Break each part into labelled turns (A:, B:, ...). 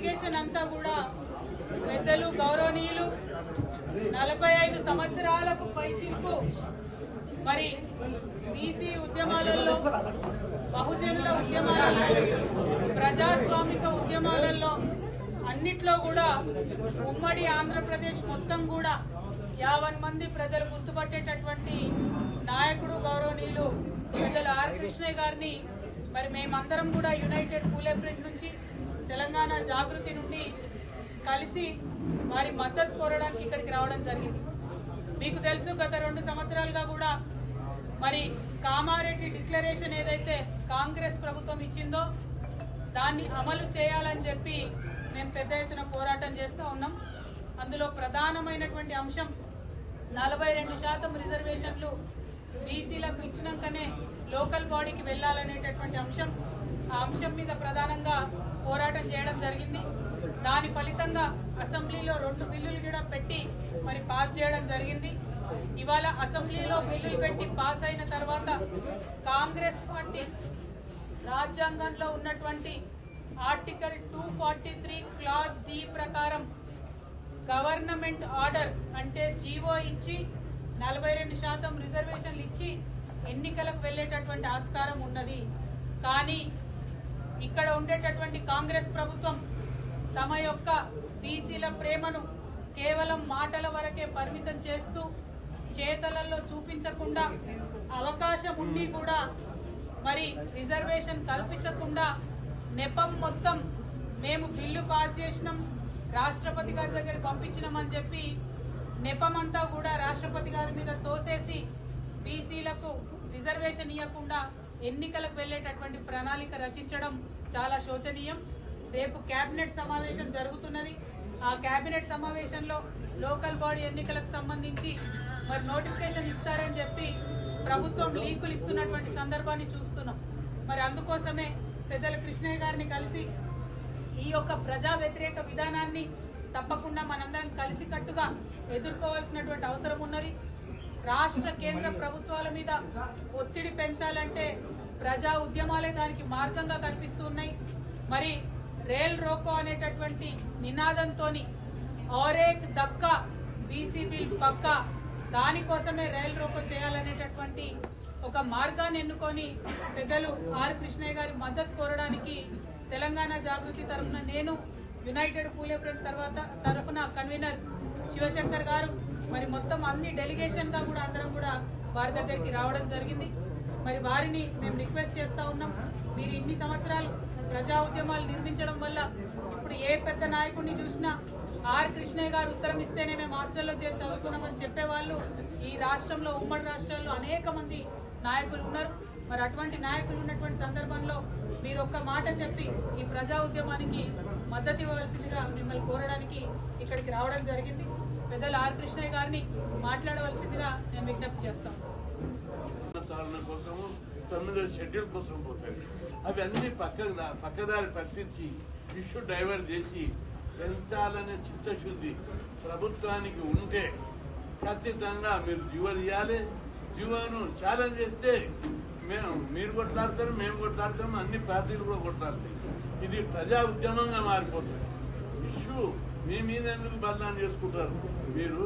A: Delegation అంతా కూడా పెద్దలు గౌరవనీయులు నలభై ఐదు సంవత్సరాలకు పైచిలకు మరి బీసీ ఉద్యమాలలో బహుజనుల ఉద్యమాలలో ప్రజాస్వామిక ఉద్యమాలలో అన్నిట్లో కూడా ఉమ్మడి ఆంధ్రప్రదేశ్ మొత్తం కూడా యావన్ మంది ప్రజలు గుర్తుపట్టేటటువంటి నాయకుడు గౌరవనీయులు ప్రజలు ఆర్ కృష్ణయ్య గారిని మరి మేమందరం కూడా యునైటెడ్ కూలే ప్రింట్ నుంచి తెలంగాణ జాగృతి నుండి కలిసి వారి మద్దతు కోరడానికి ఇక్కడికి రావడం జరిగింది. మీకు తెలుసు గత రెండు సంవత్సరాలుగా కూడా మరి కామారెడ్డి డిక్లరేషన్ ఏదైతే కాంగ్రెస్ ప్రభుత్వం ఇచ్చిందో దాన్ని అమలు చేయాలని చెప్పి మేము పెద్ద ఎత్తున పోరాటం చేస్తూ ఉన్నాం. అందులో ప్రధానమైనటువంటి అంశం నలభై రెండు శాతం రిజర్వేషన్లు బీసీలకు ఇచ్చినాకనే లోకల్ బాడీకి వెళ్ళాలనేటటువంటి అంశం. ఆ అంశం మీద ప్రధానంగా పోరాటం చేయడం జరిగింది. దాని ఫలితంగా అసెంబ్లీలో రెండు బిల్లులు కూడా పెట్టి మరి పాస్ చేయడం జరిగింది. ఇవాళ అసెంబ్లీలో బిల్లులు పెట్టి పాస్ అయిన తర్వాత కాంగ్రెస్ పార్టీ రాజ్యాంగంలో ఉన్నటువంటి article two forty three clause D ప్రకారం గవర్నమెంట్ ఆర్డర్ అంటే జీవో ఇచ్చి నలభై రెండు శాతం రిజర్వేషన్లు ఇచ్చి ఎన్నికలకు వెళ్ళేటటువంటి ఆస్కారం ఉన్నది. కానీ ఇక్కడ ఉండేటటువంటి కాంగ్రెస్ ప్రభుత్వం తమ యొక్క బీసీల ప్రేమను కేవలం మాటల వరకే పరిమితం చేస్తూ చేతలలో చూపించకుండా అవకాశం ఉండి కూడా మరి రిజర్వేషన్ కల్పించకుండా నెపం మొత్తం మేము బిల్లు పాస్ చేసినాం రాష్ట్రపతి గారి దగ్గర పంపించినామని చెప్పి నెపమంతా కూడా రాష్ట్రపతి గారి మీద తోసేసి బీసీలకు రిజర్వేషన్ ఇవ్వకుండా ఎన్నికలకు వెళ్ళేటటువంటి ప్రణాళిక రచించడం చాలా శోచనీయం. రేపు కేబినెట్ సమావేశం జరుగుతున్నది. ఆ కేబినెట్ సమావేశంలో లోకల్ బాడీ ఎన్నికలకు సంబంధించి మరి నోటిఫికేషన్ ఇస్తారని చెప్పి ప్రభుత్వం లీకులు ఇస్తున్నటువంటి సందర్భాన్ని చూస్తున్నాం. మరి అందుకోసమే పెద్దల కృష్ణయ్య గారిని కలిసి ఈ యొక్క ప్రజా వ్యతిరేక విధానాన్ని తప్పకుండా మనందరం కలిసికట్టుగా ఎదుర్కోవాల్సినటువంటి అవసరం ఉన్నది. రాష్ట్ర కేంద్ర ప్రభుత్వాల మీద ఒత్తిడి పెంచాలంటే ప్రజా ఉద్యమాలే దానికి మార్గంగా కనిపిస్తున్నాయి మరి రేల్ రోకో అనేటటువంటి నినాదంతోని ఆరేక్ దక్కా బీసీ బిల్ పక్క దానికోసమే రైల్ రోకో చేయాలనేటటువంటి ఒక మార్గాన్ని ఎన్నుకొని పెద్దలు ఆర్ కృష్ణయ్య గారి మద్దతు కోరడానికి తెలంగాణ జాగృతి తరఫున నేను యునైటెడ్ పూలే ఫ్రంట్ తర్వాత తరఫున కన్వీనర్ శివశంకర్ గారు మరి మొత్తం అన్ని డెలిగేషన్గా కూడా అందరం కూడా వారి దగ్గరికి రావడం జరిగింది. మరి వారిని మేము రిక్వెస్ట్ చేస్తూ ఉన్నాం. మీరు ఇన్ని సంవత్సరాలు ప్రజా ఉద్యమాలు నిర్మించడం వల్ల ఇప్పుడు ఏ పెద్ద నాయకుడిని చూసినా ఆర్ కృష్ణయ్య గారు ఉత్తరం ఇస్తేనే మేము హాస్టల్లో చేరి చదువుకున్నామని చెప్పేవాళ్ళు. ఈ రాష్ట్రంలో ఉమ్మడి రాష్ట్రాల్లో అనేక మంది నాయకులు ఉన్నారు. మరి అటువంటి నాయకులు ఉన్నటువంటి సందర్భంలో మీరు ఒక్క మాట చెప్పి ఈ ప్రజా ఉద్యమానికి మద్దతు ఇవ్వవలసిందిగా మిమ్మల్ని కోరడానికి ఇక్కడికి రావడం జరిగింది. పెద్దలు ఆర్ కృష్ణయ్య గారిని మాట్లాడవలసిందిగా నేను విజ్ఞప్తి చేస్తాను.
B: తొమ్మిదో షెడ్యూల్ కోసం పోతాయి. అవి అన్ని పక్క పక్కదారి పట్టించి ఇష్యూ డైవర్ట్ చేసి పెంచాలనే చిత్తశుద్ధి ప్రభుత్వానికి ఉంటే ఖచ్చితంగా మీరు జీవ తీయాలి జీవోను ఛాలెంజ్ చేస్తే మేము మీరు కొట్లాడతారు మేము కొట్లాడతాము అన్ని పార్టీలు కూడా కొట్లాడతాయి. ఇది ప్రజా ఉద్యమంగా మారిపోతుంది. ఇష్యూ మీ మీద ఎందుకు బదలాం చేసుకుంటారు? మీరు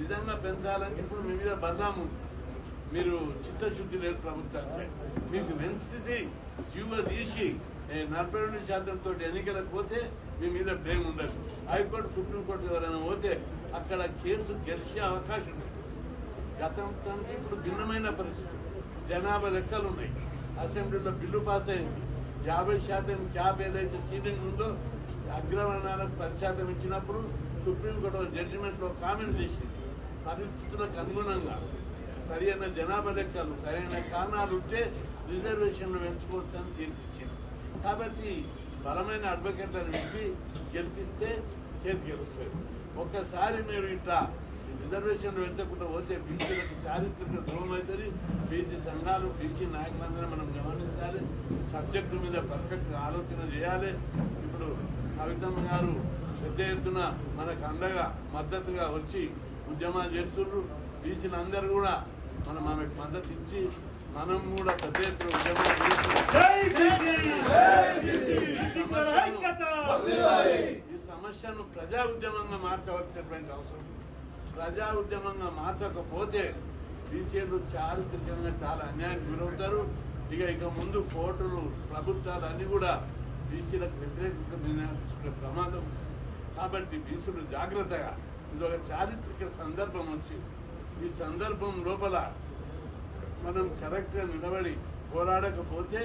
B: నిజంగా పెంచాలంటే ఇప్పుడు మీ మీద బదనాం మీరు చిత్తశుద్ధి లేదు ప్రభుత్వానికి. మీకు వెన్సిది జీవ తీసి నలభై రెండు శాతంతో ఎన్నికలకు పోతే మీ మీద బ్లేమ్ ఉండదు. హైకోర్టు సుప్రీంకోర్టు ఎవరైనా పోతే అక్కడ కేసు గెలిచే అవకాశం ఉంది. గతంతో ఇప్పుడు భిన్నమైన పరిస్థితి. జనాభా లెక్కలు ఉన్నాయి. అసెంబ్లీలో బిల్లు పాస్ అయింది. యాభై శాతం క్యాబ్ ఏదైతే సీటింగ్ ఉందో అగ్రవర్ణాలకు పది శాతం ఇచ్చినప్పుడు సుప్రీంకోర్టు జడ్జిమెంట్లో కామెంట్ చేసింది. పరిస్థితులకు అనుగుణంగా సరైన జనాభా లెక్కలు సరైన కారణాలు ఉంటే రిజర్వేషన్లు పెంచుకోవచ్చని తీర్పిచ్చింది కాబట్టి బలమైన అడ్వకేట్లను ఇచ్చి గెలిపిస్తే చేతి గెలుస్తారు ఒక్కసారి మీరు ఇట్లా రిజర్వేషన్లు పెంచకుండా పోతే బీసీలకు చారిత్రక ద్రోహం అవుతుంది. బీసీ సంఘాలు బీసీ నాయకులందరూ మనం గమనించాలి. సబ్జెక్టు మీద పర్ఫెక్ట్ ఆలోచన చేయాలి. ఇప్పుడు కవితమ్మ గారు పెద్ద ఎత్తున మనకు అండగా మద్దతుగా వచ్చి ఉద్యమాలు చేస్తున్నారు బీసీలు అందరూ కూడా మనం ఆమెకు మద్దతు ఇచ్చి మనం కూడా పెద్ద ఎత్తున ఉద్యమాలు. ఈ సమస్యను ప్రజా ఉద్యమంగా మార్చవలసినటువంటి అవసరం. ప్రజా ఉద్యమంగా మార్చకపోతే బీసీలు చారిత్రకంగా చాలా అన్యాయం గురవుతారు. ఇక ఇక ముందు కోర్టులు ప్రభుత్వాలు అన్ని కూడా బీసీలకు వ్యతిరేకంగా ప్రమాదం. ఉంది. కాబట్టి బీసీలు జాగ్రత్తగా ఇది ఒక చారిత్రక సందర్భం వచ్చి ఈ సందర్భం లోపల మనం కరెక్ట్గా నిలబడి పోరాడకపోతే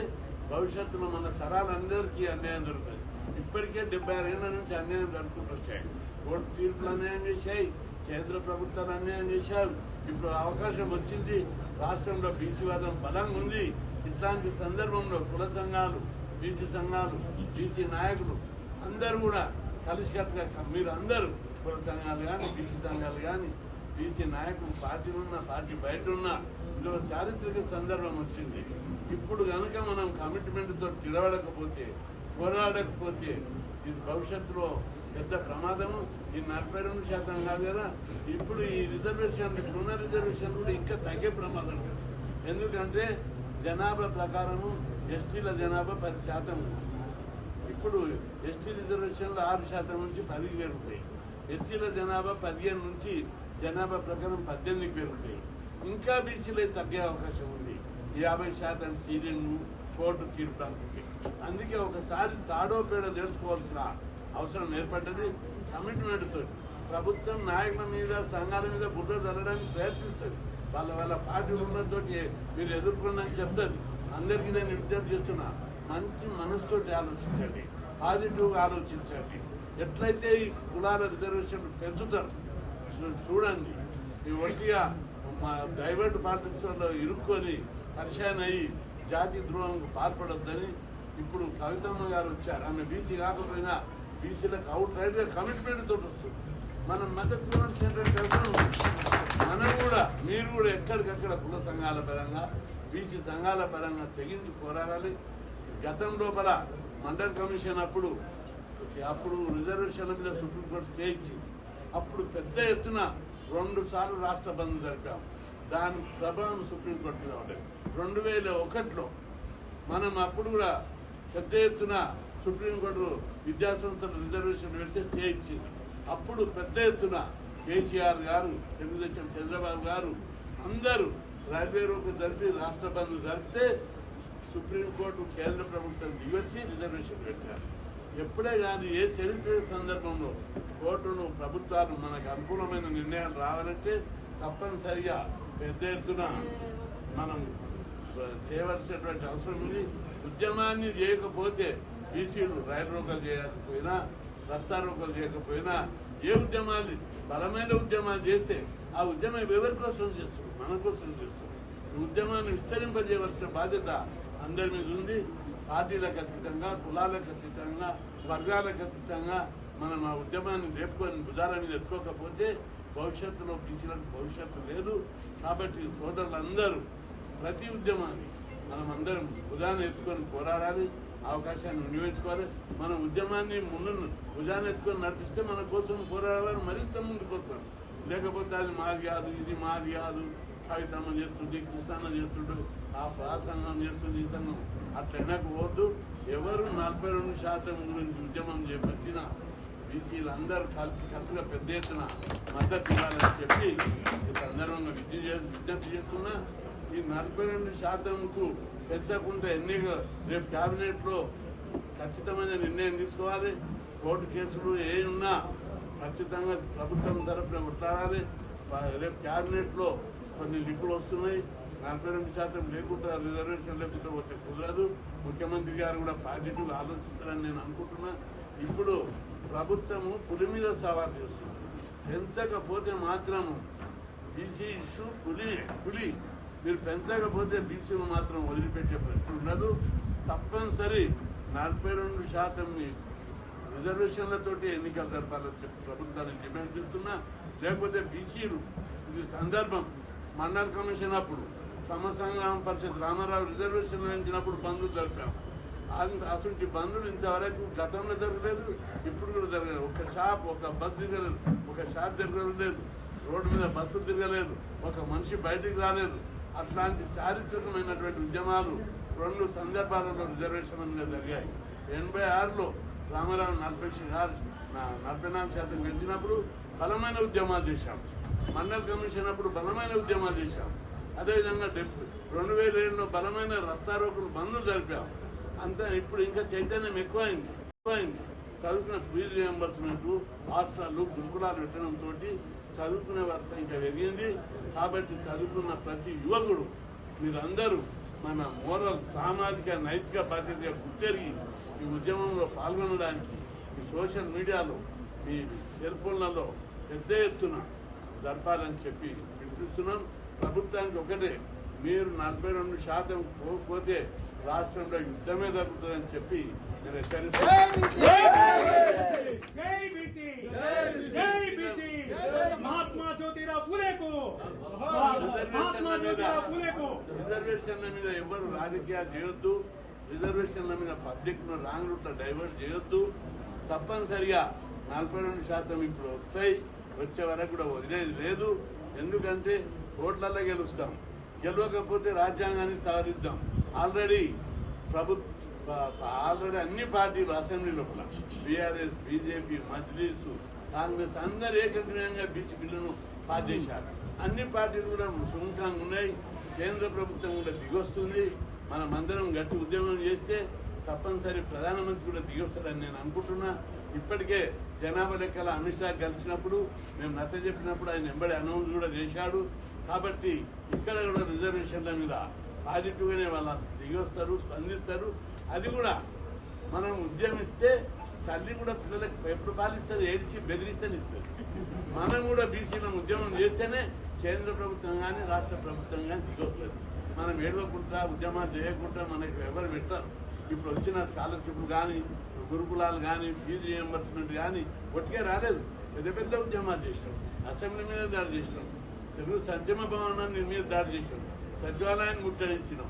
B: భవిష్యత్తులో మన తరాలందరికీ అన్యాయం జరుగుతుంది. ఇప్పటికే డెబ్బై ఆరు ఏళ్ళ నుంచి అన్యాయం జరుగుతుంటూ వచ్చాయి కోర్టు తీర్పులు అన్యాయం చేశాయి. కేంద్ర ప్రభుత్వాలు అన్యాయం చేశారు. ఇప్పుడు అవకాశం వచ్చింది. రాష్ట్రంలో బీసీవాదం బలంగా ఉంది. ఇట్లాంటి సందర్భంలో కుల సంఘాలు బీసీ సంఘాలు బీసీ నాయకులు అందరూ కూడా కలిసికట్టుగా మీరు అందరూ కుల సంఘాలు కానీ బీసీ సంఘాలు కానీ బీసీ నాయకులు పార్టీ ఉన్న పార్టీ బయట ఉన్న ఇందులో చారిత్రక సందర్భం వచ్చింది. ఇప్పుడు కనుక మనం కమిట్మెంట్తో నిలబడకపోతే పోరాడకపోతే ఇది భవిష్యత్తులో పెద్ద ప్రమాదము. ఈ నలభై రెండు శాతం కాదు కదా. ఇప్పుడు ఈ రిజర్వేషన్ పునర్ రిజర్వేషన్ కూడా ఇంకా తగ్గే ప్రమాదం. ఎందుకంటే జనాభా ప్రకారము ఎస్టీల జనాభా పది శాతం. ఇప్పుడు ఎస్టీ రిజర్వేషన్లు ఆరు శాతం నుంచి పదికి పెరుగుతాయి. ఎస్సీల జనాభా పదిహేను నుంచి జనాభా ప్రకారం పద్దెనిమిదికి పెరుగుతాయి. ఇంకా బీసీలే తగ్గే అవకాశం ఉంది. యాభై శాతం సీలింగ్ కోర్టు తీర్పడానికి అందుకే ఒకసారి తాడో పేడ తెలుసుకోవాల్సిన అవసరం ఏర్పడ్డది. కమిట్మెంట్ తోటి ప్రభుత్వం నాయకుల మీద సంఘాల మీద బుద్ధ జరగడానికి ప్రయత్నిస్తుంది. వాళ్ళ వాళ్ళ పార్టీలు ఉన్నతో మీరు ఎదుర్కొందని చెప్తుంది. అందరికీ నేను విజ్ఞప్తి చేస్తున్నా మంచి మనసుతో ఆలోచించండి పాజిటివ్గా ఆలోచించండి. ఎట్లయితే ఈ కులాల రిజర్వేషన్ పెంచుతారు చూడండి ఈ ఒట్టిగా మా డైవర్ట్ పాలిటిక్స్ ఇరుక్కొని పరిచయం అయ్యి జాతి ద్రోహంకు పాల్పడొద్దని ఇప్పుడు కవితమ్మ గారు వచ్చారు. ఆమె బీసీ కాకపోయినా బీసీలకు అవుట్ రైట్గా కమిట్మెంట్ తోటి వస్తుంది మనం మద్దతు మనం కూడా మీరు కూడా ఎక్కడికక్కడ కుల సంఘాల పరంగా బీసీ సంఘాల పరంగా తెగించి పోరాడాలి. గతం లోపల మండల్ కమిషన్ అప్పుడు అప్పుడు రిజర్వేషన్ల మీద సుప్రీంకోర్టు స్టే ఇచ్చింది. అప్పుడు పెద్ద ఎత్తున రెండు సార్లు రాష్ట్ర బంద్ జరిపాం. దాని ప్రభావం సుప్రీంకోర్టు మీద ఉండేది. రెండు వేల ఒకటిలో మనం అప్పుడు కూడా పెద్ద ఎత్తున సుప్రీంకోర్టు విద్యాసంస్థల రిజర్వేషన్ పెడితే స్టే ఇచ్చింది. అప్పుడు పెద్ద ఎత్తున కేసీఆర్ గారు తెలుగుదేశం చంద్రబాబు గారు అందరూ రైల్వే రోడ్డు జరిపి రాష్ట్ర బంద్ జరిపితే సుప్రీంకోర్టు కేంద్ర ప్రభుత్వం దిగొచ్చి రిజర్వేషన్ పెట్టారు. ఎప్పుడే కానీ ఏ చరిత్ర సందర్భంలో కోర్టును ప్రభుత్వాలు మనకు అనుకూలమైన నిర్ణయాలు రావాలంటే తప్పనిసరిగా పెద్ద ఎత్తున మనం చేయవలసినటువంటి అవసరం ఉంది. ఉద్యమాన్ని చేయకపోతే బీసీలు రైలు రోకలు చేయకపోయినా రస్తా రోకలు చేయకపోయినా ఏ ఉద్యమాలు బలమైన ఉద్యమాలు చేస్తే ఆ ఉద్యమం ఎవరి కోసం చేస్తున్నాం మన కోసం చేస్తున్నాం ఈ ఉద్యమాన్ని విస్తరింపజేయవలసిన బాధ్యత అందరి మీద ఉంది. పార్టీలకు అతీతంగా కులాలకు అతీతంగా వర్గాలకు అతీతంగా మనం ఆ ఉద్యమాన్ని రేపుకొని భుజాల మీద ఎత్తుకోకపోతే భవిష్యత్తులో బీసీలకు భవిష్యత్తు లేదు. కాబట్టి సోదరులందరూ ప్రతి ఉద్యమాన్ని మనం అందరం బుధాన్ని ఎత్తుకొని పోరాడాలి. అవకాశాన్ని వినియోగించుకోవాలి. మన ఉద్యమాన్ని ముందు భుజానెత్తుకొని నడిపిస్తే మన కోసం పోరాడాలని మరింత ముందుకు వస్తారు లేకపోతే అది మాది కాదు ఇది మాది కాదు. కవితమ్మ చేస్తుంది కృష్ణన్న చేస్తుండు. ఆ ప్రాసంగం చేస్తుంది ఈ సంఘం. అట్లా ఎవరు నలభై రెండు శాతం గురించి ఉద్యమం చేపట్టినా బీసీలు అందరూ కలిసి కలిసిగా పెద్ద ఎత్తున మద్దతు ఇవ్వాలని చెప్పి ఈ సందర్భంగా విద్య విజ్ఞప్తి చేస్తున్నా. ఈ నలభై రెండు శాతంకు తెచ్చకుంటే ఎన్నిక రేపు క్యాబినెట్లో లో ఖచ్చితమైన నిర్ణయం తీసుకోవాలి? కోర్టు కేసులు ఏ ఉన్నా ఖచ్చితంగా ప్రభుత్వం తరఫున కొట్లాడాలి రేపు క్యాబినెట్లో లో కొన్ని లిపులు వస్తున్నాయి. నలభై రెండు శాతం లేకుండా రిజర్వేషన్ లేకుండా వచ్చే కుదరదు. ముఖ్యమంత్రి గారు కూడా బాధ్యతలు ఆలోచిస్తారని నేను అనుకుంటున్నా. ఇప్పుడు ప్రభుత్వము పులి మీద సవాల్ చేస్తుంది. పెంచకపోతే మాత్రము బీసీ ఇష్యూ పులి పులి మీరు పెంచకపోతే బీసీలు మాత్రం వదిలిపెట్టే ప్రశ్న ఉండదు. తప్పనిసరి నలభై రెండు శాతం రిజర్వేషన్లతోటి ఎన్నికల జరపాలని ప్రభుత్వాన్ని డిమాండ్ చేస్తున్నా లేకపోతే బీసీలు ఇది సందర్భం మండల్ కమిషన్ అప్పుడు సమసంగ్రామ పరిషత్ రామారావు రిజర్వేషన్ వేయించినప్పుడు బంధువు జరిపాం. అటువంటి బంధువులు ఇంతవరకు గతంలో జరగలేదు ఇప్పుడు కూడా జరగలేదు. ఒక షాప్ ఒక బస్సు తిరగలేదు ఒక షాప్ తిరగలేదు రోడ్డు మీద బస్సు తిరగలేదు ఒక మనిషి బయటికి రాలేదు. అట్లాంటి చారిత్రకమైనటువంటి ఉద్యమాలు రెండు సందర్భాలలో రిజర్వేషన్ జరిగాయి. ఎనభై ఆరులో రామారావు నలభై నలభై నాలుగు శాతం గెలిచినప్పుడు బలమైన ఉద్యమాలు చేశాం. మండల్ కమిషన్ అప్పుడు బలమైన ఉద్యమాలు చేశాం. అదేవిధంగా డెప్ రెండు వేల ఏడులో బలమైన రస్తారోకులు బంద్లు జరిపాం. అంతా ఇప్పుడు ఇంకా చైతన్యం ఎక్కువైంది ఎక్కువైంది. చదువుకున్న ఫీజు రియంబర్స్మెంట్ హాస్టల్ గురుకులాలు పెట్టడంతో చదువుకునే వర్త ఇంకా పెరిగింది కాబట్టి చదువుకున్న ప్రతి యువకుడు మీరందరూ మన మోరల్ సామాజిక నైతిక బాధ్యతగా గుర్తెరిగి ఈ ఉద్యమంలో పాల్గొనడానికి ఈ సోషల్ మీడియాలో మీ సెల్ ఫోన్లలో పెద్ద ఎత్తున జరపాలని చెప్పి వినిపిస్తున్నాం. ప్రభుత్వానికి ఒకటే మీరు నలభై రెండు శాతం పోతే రాష్ట్రంలో యుద్ధమే జరుగుతుందని చెప్పి నేను
C: మహాత్మా జ్యోతిరావు
B: రిజర్వేషన్ల మీద ఎవరు రాజకీయాలు చేయొద్దు. రిజర్వేషన్ల మీద పబ్లిక్ను రాంగ్ రూట్లో డైవర్ట్ చేయొద్దు. తప్పనిసరిగా నలభై రెండు శాతం ఇప్పుడు వస్తాయి. వచ్చే వరకు కూడా వదిలేది లేదు. ఎందుకంటే ఓట్లలో గెలుస్తాం. గెలవకపోతే రాజ్యాంగాన్ని సవరిద్దాం ఆల్రెడీ ప్రభుత్వ ఆల్రెడీ అన్ని పార్టీలు అసెంబ్లీ లోపల బీఆర్ఎస్ బీజేపీ మజ్లీస్ కాంగ్రెస్ అందరు ఏకగ్రీయంగా బీసీ బిల్లును పాస్ చేశారు. అన్ని పార్టీలు కూడా సుముఖంగా ఉన్నాయి. కేంద్ర ప్రభుత్వం కూడా దిగొస్తుంది. మనం అందరం గట్టి ఉద్యమం చేస్తే తప్పనిసరి ప్రధానమంత్రి కూడా దిగొస్తాడని నేను అనుకుంటున్నా. ఇప్పటికే జనాభా లెక్కల అమిత్ షా కలిసినప్పుడు మేము నచ్చ చెప్పినప్పుడు ఆయన ఎంబడి అనౌన్స్ కూడా చేశాడు. కాబట్టి ఇక్కడ కూడా రిజర్వేషన్ల మీద పాజిటివ్గానే వాళ్ళ దిగొస్తారు స్పందిస్తారు. అది కూడా మనం ఉద్యమిస్తే తల్లి కూడా పిల్లలకు ఎప్పుడు పాలిస్తారు ఏడిచి బెదిరిస్తేనే ఇస్తుంది. మనం కూడా బీసీల ఉద్యమం చేస్తేనే కేంద్ర ప్రభుత్వం కానీ రాష్ట్ర ప్రభుత్వం కానీ దిగొస్తుంది. మనం ఏడవకుండా ఉద్యమాలు చేయకుండా మనకు ఎవరు పెట్టరు. ఇప్పుడు వచ్చిన స్కాలర్షిప్లు కానీ గురుకులాలు కానీ ఫీజు రియంబర్స్మెంట్ కానీ ఒట్టిగా రాలేదు. పెద్ద పెద్ద ఉద్యమాలు చేసినాం. అసెంబ్లీ మీద దాడి చేసినాం. తెలుగు సంక్షేమ భవనాన్ని మీద దాడి చేసినాం సచివాలయాన్ని ముట్టడించినాం